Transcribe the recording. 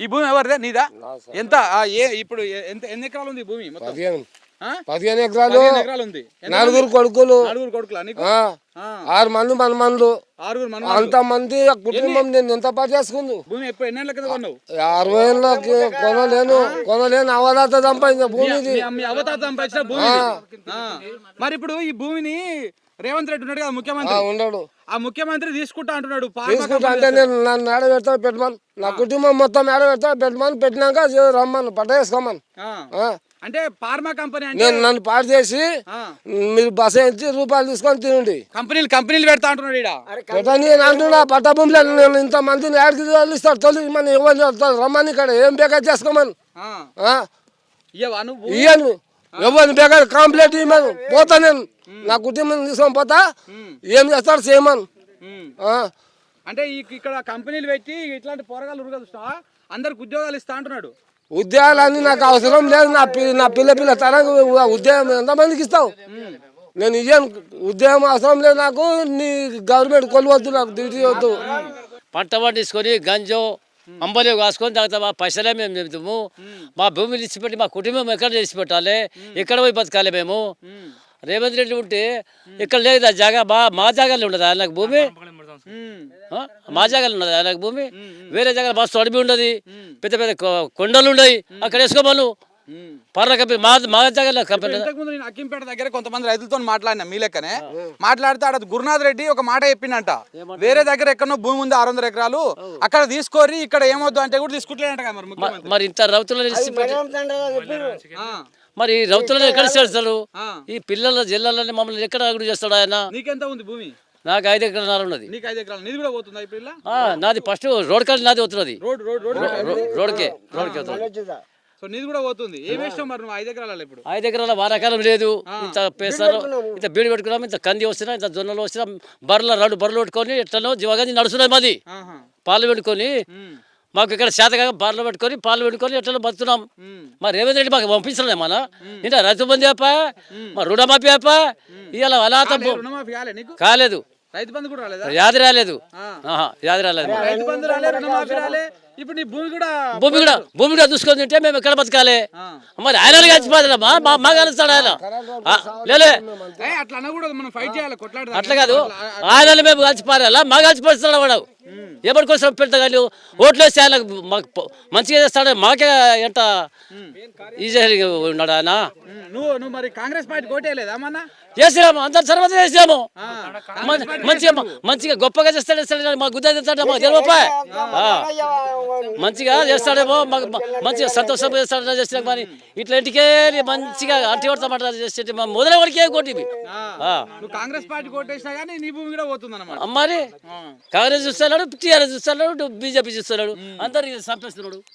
ఈ భూమి ఎవరిదే? నీదా? ఎంత? ఏ ఇప్పుడు ఎంత ఎన్ని ఎకరాలు ఉంది భూమి మొత్తం? పదిహేను. ఎకరాలు. ఉంది. నలుగురు? కొడుకులు. నలుగురు కొడుకులా? నీకు? ఆరు మంది మన మందులు ఆరుగురు మన అంత మంది కుటుంబం నేను ఎంత పని చేసుకుంది? భూమి ఎప్పుడు కింద కొన్నావు? అరవై ఏళ్ళకి కొనలేను. కొనలేను. అవలాత సంపాదించిన భూమి అవతాత సంపాదించిన భూమి. మరి ఇప్పుడు ఈ భూమిని రేవంత్ రెడ్డి ఉన్నాడు కదా ఆ, ముఖ్యమంత్రి ఉండడు ఆ ముఖ్యమంత్రి తీసుకుంటా అంటున్నాడు. తీసుకుంటా అంటే నేను నన్ను ఏడ పెడతా పెట్టమని. నా కుటుంబం మొత్తం ఏడ పెడతా పెట్టమని. పెట్టినాక రమ్మను పట్ట వేసుకోమని ఆ. ఆ. అంటే ఫార్మా కంపెనీ అంటే నేను నన్ను పాడు చేసి. మీరు బస్ ఇచ్చి రూపాయలు తీసుకొని తినండి. కంపెనీలు కంపెనీలు పెడతా అంటున్నాడు పెట్టని నేను అంటున్నా పట్ట భూమిలో నేను ఇంత మందిని ఏడికి ఇస్తాడు తొలి మన వస్తారు రమ్మని ఇక్కడ ఏం బేగా చేసుకోమని? ఇయ్యను. ఎవరిని బేగా కంప్లీట్ ఇవ్వను పోతా నేను నా కుటుంబం తీసుకొని పోతా. ఏం చేస్తాడు చేయమను? అంటే ఈ- ఇక్కడ కంపెనీలు పెట్టి ఇట్లాంటి పోరగాళ్ళు చూస్తావా? అందరికి ఉద్యోగాలు ఇస్తా అంటున్నాడు. ఉద్యోగాలన్నీ నాకు అవసరం లేదు. నా నా పిల్ల పిల్ల తరం ఉద్యోగం ఎంతమందికి ఇస్తావు? నేను ఇయ్యను. ఉద్యోగం అవసరం లేదు నాకు. నీ గవర్నమెంట్ కొలువద్దు నాకు డ్యూటీ వద్దు. పంట పండించుకొని గంజో అంబలి కాసుకొని తాగుతాం మా పైసలే మేము చెబుతాము మా భూమిని ఇచ్చిపెట్టి మా కుటుంబం ఎక్కడ పెట్టాలి? ఎక్కడ పోయి బతకాలి మేము? రేవంత్ రెడ్డి ఉంటే ఇక్కడ లేదు ఆ జాగా మా మా జాగాలో ఉండదు ఆయనకు భూమి? మా జాగాలో ఉన్నది ఆయనకు భూమి? వేరే జాగా మస్తు అడవి ఉండదు. పెద్ద పెద్ద కొండలు ఉండయి. అక్కడ వేసుకోమను. పర్ల కంపెనీ మా మా కంపెనీ ఇంతకుముందు నేను అక్కింపేట దగ్గర కొంతమంది రైతులతో మాట్లాడినా మీ లెక్కనే. మాట్లాడితే ఆడ గురునాథ్ రెడ్డి ఒక మాట చెప్పిండంట. వేరే దగ్గర ఎక్కడో భూమి ఉంది ఆరు వందల ఎకరాలు. అక్కడ తీసుకోరి ఇక్కడ ఏమొద్దు అంటే కూడా తీసుకుంటలేదంట కదా మరి ముఖ్యమంత్రి. మరి ఇంత ఆ, మరి రౌతులను ఎక్కడ చేస్తారు. ఈ పిల్లల జిల్లాలని మమ్మల్ని ఎక్కడ అడుగు చేస్తాడు ఆయన? నీకెంత ఉంది భూమి? నాకు ఐదు ఎకరాలు ఉన్నది. నీకు ఐదు ఎకరాలు. నీది కూడా పోతుందా ఇప్పుడు ఇలా? ఆ, నాది ఫస్ట్ రోడ్ కాడ నాది అవుతున్నది రోడ్ రోడ్ రోడ్. రోడ్కే రోడ్కే అవుతుంది సో నీది కూడా పోతుంది. ఏం వేసినావు మరి నువ్వు ఐదు ఎకరాలు ఇప్పుడు? ఐదు ఎకరాల వారాకాలం లేదు. ఇంత పేస్తారు ఇంత బీడు పెట్టుకున్నాం ఇంత కంది వస్తున్నా ఇంత జొన్నలు వస్తున్నా బర్రెల రెండు బర్రెలు పెట్టుకొని ఎట్లనో జీవగాంధీ నడుస్తున్నాయి మాది. పాలు పెట్టుకొని మాకు ఇక్కడ శాతగా బర్రెలు పెట్టుకొని పాలు పెట్టుకొని ఎట్లా బతున్నాం. మా రేవంత్ రెడ్డి మాకు పంపించలే మన. ఇంకా రైతు బంధు అప్ప మా రుణమాఫీ అప్ప ఇవాళ అలా కాలేదు. రైతు బంధు కూడా రాలేదా? యాది రాలేదు. యాది రాలేదు ఇప్పుడు నీ భూమి కూడా భూమి కూడా భూమి కూడా చూసుకొని తింటే మేము ఎక్కడ బతకాలి. మరి ఆయన కలిసిపోతాడమ్మా మా మా కలుస్తాడు ఆయన లేలే అట్లా అనకూడదు మనం ఫైట్ చేయాలి అట్లా కాదు. ఆయన మేము కలిసిపోరాలా మా కలిసిపోతాడు వాడు? ఎవరి కోసం పెడతా కానీ ఓట్లు వేస్తే ఆయన మాకు మంచిగా చేస్తాడు మాకే ఎంత ఈజీ ఉన్నాడు ఆయన నువ్వు నువ్వు మరి కాంగ్రెస్ పార్టీ కోటేయలేదా మొన్న చేసినాము అందరు సర్వత చేసినాము. మంచిగా మంచిగా గొప్పగా చేస్తాడు చేస్తాడు మా గుద్ద చేస్తాడు మాకు తెలియపా మంచిగా చేస్తాడేమో మాకు మంచిగా సంతోషంగా చేస్తాడు చేసినా కానీ ఇట్లా ఇంటికే మంచిగా అంటి కొడతామాట చేస్తే మా మొదల ఆ. నువ్వు కాంగ్రెస్ పార్టీ కోటేసినా కానీ నీ భూమి కూడా పోతుంది అనమాట మరి కాంగ్రెస్ చూస్తున్నాడు టీఆర్ఎస్ చూస్తున్నాడు బీజేపీ చూస్తున్నాడు అందరు చంపేస్తున్నాడు.